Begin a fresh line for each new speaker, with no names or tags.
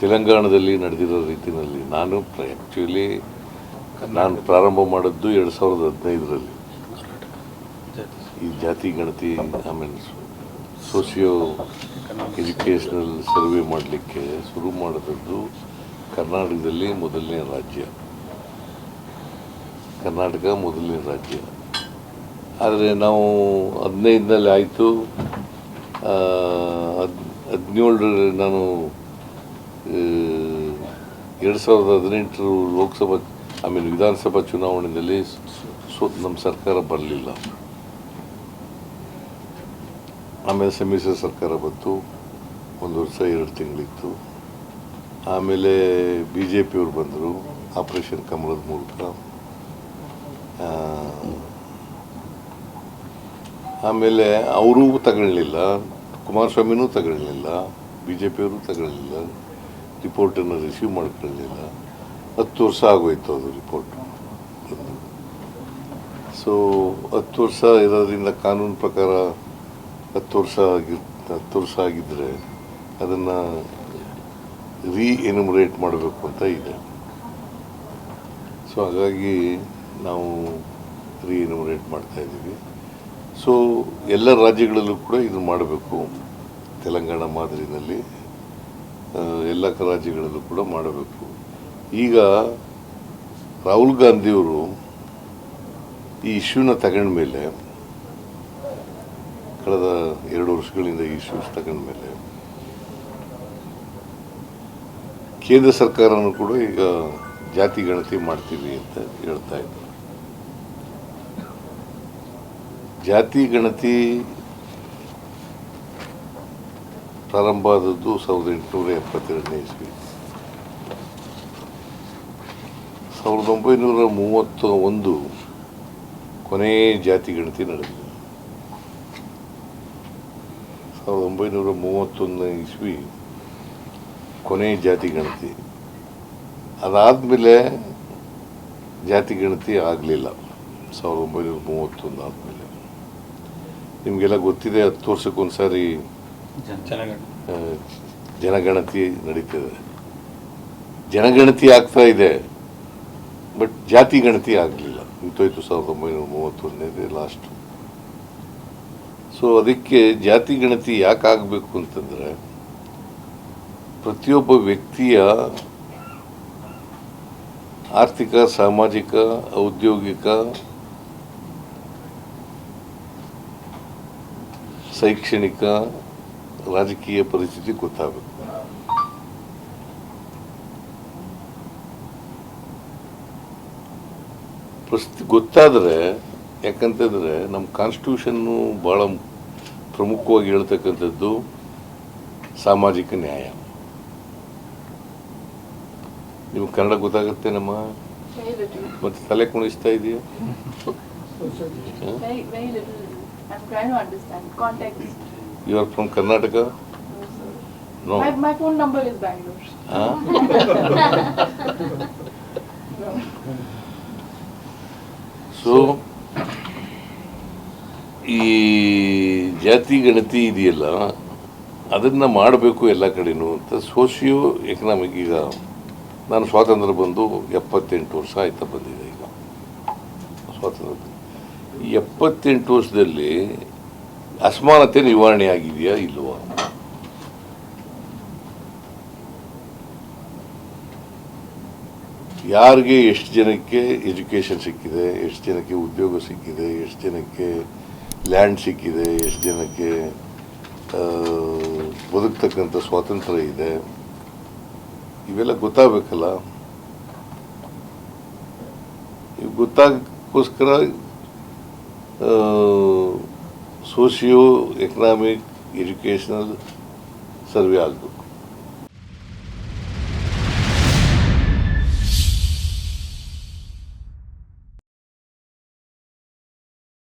ತೆಲಂಗಾಣದಲ್ಲಿ ನಡೆದಿರೋ ರೀತಿಯಲ್ಲಿ ನಾನು ಆ್ಯಕ್ಚುಲಿ ನಾನು ಪ್ರಾರಂಭ ಮಾಡಿದ್ದು ಎರಡು ಸಾವಿರದ ಹದಿನೈದರಲ್ಲಿ. ಈ ಜಾತಿ ಗಣತಿ ಆಮೇಲೆ ಸೋಷಿಯೋ ಎಜುಕೇಷನಲ್ ಸರ್ವೆ ಮಾಡಲಿಕ್ಕೆ ಶುರು ಮಾಡಿದದ್ದು ಕರ್ನಾಟಕದಲ್ಲಿ ಮೊದಲನೇ ರಾಜ್ಯ. ಕರ್ನಾಟಕ ಮೊದಲನೇ ರಾಜ್ಯ. ಆದರೆ ನಾವು ಹದಿನೈದನಲ್ಲಿ ಆಯಿತು. ಹದ್ ಹದಿನೇಳರಲ್ಲಿ ನಾನು ಎರಡು ಸಾವಿರದ ಹದಿನೆಂಟರ ಲೋಕಸಭಾ ಆಮೇಲೆ ವಿಧಾನಸಭಾ ಚುನಾವಣೆಯಲ್ಲಿ ನಮ್ಮ ಸರ್ಕಾರ ಬರಲಿಲ್ಲ. ಆಮೇಲೆ ಸಮ್ಮಿಶ್ರ ಸರ್ಕಾರ ಬಂತು. ಒಂದು ವರ್ಷ, ಎರಡು ತಿಂಗಳಿತ್ತು. ಆಮೇಲೆ ಬಿ ಜೆ ಪಿಯವರು ಬಂದರು ಆಪರೇಷನ್ ಕಮಲದ ಮೂಲಕ. ಆಮೇಲೆ ಅವರೂ ತಗೊಳ್ಳಲಿಲ್ಲ ಕುಮಾರಸ್ವಾಮಿನೂ ತಗೊಳ್ಳಲಿಲ್ಲ ಬಿ ಜೆ ಪಿಯವರು ತಗೊಳ್ಳಿಲ್ಲ. ರಿಪೋರ್ಟನ್ನು ರಿಸೀವ್ ಮಾಡ್ಕೊಳ್ಳಿಲ್ಲ ಹತ್ತು ವರ್ಷ ಆಗೋಯ್ತು ಅದು ರಿಪೋರ್ಟ್. ಸೊ ಹತ್ತು ವರ್ಷ ಇರೋದ್ರಿಂದ ಕಾನೂನು ಪ್ರಕಾರ ಹತ್ತು ವರ್ಷ ಆಗಿ ಹತ್ತು ವರ್ಷ ಆಗಿದ್ದರೆ ಅದನ್ನು ರೀ ಮಾಡಬೇಕು ಅಂತ ಇದೆ. ಸೊ ಹಾಗಾಗಿ ನಾವು ರೀ ಮಾಡ್ತಾ ಇದ್ದೀವಿ. ಸೊ ಎಲ್ಲ ರಾಜ್ಯಗಳಲ್ಲೂ ಕೂಡ ಇದು ಮಾಡಬೇಕು. ತೆಲಂಗಾಣ ಮಾದರಿನಲ್ಲಿ. ಎಲ್ಲ ರಾಜ್ಯಗಳಲ್ಲೂ ಕೂಡ ಮಾಡಬೇಕು. ಈಗ ರಾಹುಲ್ ಗಾಂಧಿಯವರು ಈ ಇಶ್ಯೂನ ತಗೊಂಡ್ಮೇಲೆ ಕಳೆದ ಎರಡು ವರ್ಷಗಳಿಂದ ಈ ಇಶ್ಯೂಸ್ ತಗೊಂಡ್ಮೇಲೆ ಕೇಂದ್ರ ಸರ್ಕಾರನೂ ಕೂಡ ಈಗ ಜಾತಿ ಗಣತಿ ಮಾಡ್ತೀವಿ ಅಂತ ಹೇಳ್ತಾ ಇದ್ದಾರೆ. ಜಾತಿ ಗಣತಿ ಪ್ರಾರಂಭ ಆದದ್ದು ಸಾವಿರದ ಎಂಟುನೂರ ಎಪ್ಪತ್ತೆರಡನೇ ಇಸ್ವಿ. ಸಾವಿರದ ಒಂಬೈನೂರ ಮೂವತ್ತ ಒಂದು ಕೊನೆಯ ಜಾತಿ ಗಣತಿ ನಡೆದಿದೆ. ಸಾವಿರದ ಒಂಬೈನೂರ ಮೂವತ್ತೊಂದನೇ ಇಸ್ವಿ ಕೊನೆಯ ಜಾತಿ ಗಣತಿ. ಅದಾದಮೇಲೆ ಜಾತಿ ಗಣತಿ ಆಗಲಿಲ್ಲ. ಸಾವಿರದ ಒಂಬೈನೂರ ಮೂವತ್ತೊಂದು ಆದಮೇಲೆ. ನಿಮಗೆಲ್ಲ ಗೊತ್ತಿದೆ, ಹತ್ತು ವರ್ಷಕ್ಕೊಂದ್ಸಾರಿ ಜನಗಣತಿ ನಡೀತದೆ. ಜನಗಣತಿ ಆಗ್ತಾ ಇದೆ ಬಟ್ ಜಾತಿ ಗಣತಿ ಆಗಲಿಲ್ಲ. ನಿಂತೋಯ್ತು ಸಾವಿರದ ಒಂಬೈನೂರ ಮೂವತ್ತೊಂದನೇದೇ ಲಾಸ್ಟು ಸೊ ಅದಕ್ಕೆ ಜಾತಿ ಗಣತಿ ಯಾಕೆ ಆಗಬೇಕು ಅಂತಂದರೆ ಪ್ರತಿಯೊಬ್ಬ ವ್ಯಕ್ತಿಯ ಆರ್ಥಿಕ ಸಾಮಾಜಿಕ ಔದ್ಯೋಗಿಕ ಶೈಕ್ಷಣಿಕ ರಾಜಕೀಯ ಪರಿಸ್ಥಿತಿ ಗೊತ್ತಾಗಬೇಕು ಪರಿಸ್ಥಿತಿ ಗೊತ್ತಾದರೆ ಯಾಕಂತಂದರೆ ನಮ್ಮ ಕಾನ್ಸ್ಟಿಟ್ಯೂಷನ್ನು ಭಾಳ ಪ್ರಮುಖವಾಗಿ ಹೇಳ್ತಕ್ಕಂಥದ್ದು ಸಾಮಾಜಿಕ ನ್ಯಾಯ. ನಿಮ್ಗೆ ಕನ್ನಡ ಗೊತ್ತಾಗುತ್ತೆ ನಮ್ಮ?
Very
ಮತ್ತೆ ತಲೆ ಕುಣಿಸ್ತಾ ಇದೆಯಾ?
Very,
are from Karnataka? No
My, my phone number is Bangalore. No.
So ಈ ಜಾತಿ ಗಣತಿ ಇದೆಯಲ್ಲ ಅದನ್ನು ಮಾಡಬೇಕು ಎಲ್ಲ ಕಡೆನೂ ಅಂತ ಸೋಷಿಯೋ ಎಕನಾಮಿಕ್ ಈಗ ನಾನು ಸ್ವಾತಂತ್ರ್ಯ ಬಂದು ಎಪ್ಪತ್ತೆಂಟು ವರ್ಷ ಆಯ್ತಾ ಬಂದಿದೆ ಈಗ ಸ್ವಾತಂತ್ರ್ಯ ಎಪ್ಪತ್ತೆಂಟು ವರ್ಷದಲ್ಲಿ ಅಸಮಾನತೆ ನಿವಾರಣೆ ಆಗಿದೆಯಾ ಇಲ್ವಾ ಯಾರಿಗೆ ಎಷ್ಟು ಜನಕ್ಕೆ ಎಜುಕೇಷನ್ ಸಿಕ್ಕಿದೆ, ಎಷ್ಟು ಜನಕ್ಕೆ ಉದ್ಯೋಗ ಸಿಕ್ಕಿದೆ, ಎಷ್ಟು ಜನಕ್ಕೆ ಲ್ಯಾಂಡ್ ಸಿಕ್ಕಿದೆ, ಎಷ್ಟು ಜನಕ್ಕೆ ಬದುಕ್ತಕ್ಕಂಥ ಸ್ವಾತಂತ್ರ್ಯ ಇದೆ, ಇವೆಲ್ಲ ಗೊತ್ತಾಗಬೇಕಲ್ಲ? ಗೊತ್ತಾಗೋಸ್ಕರ ಸೋಷಿಯೋ ಎಕನಾಮಿಕ್ ಎಜುಕೇಷನಲ್ ಸರ್ವೆ ಆಗಬೇಕು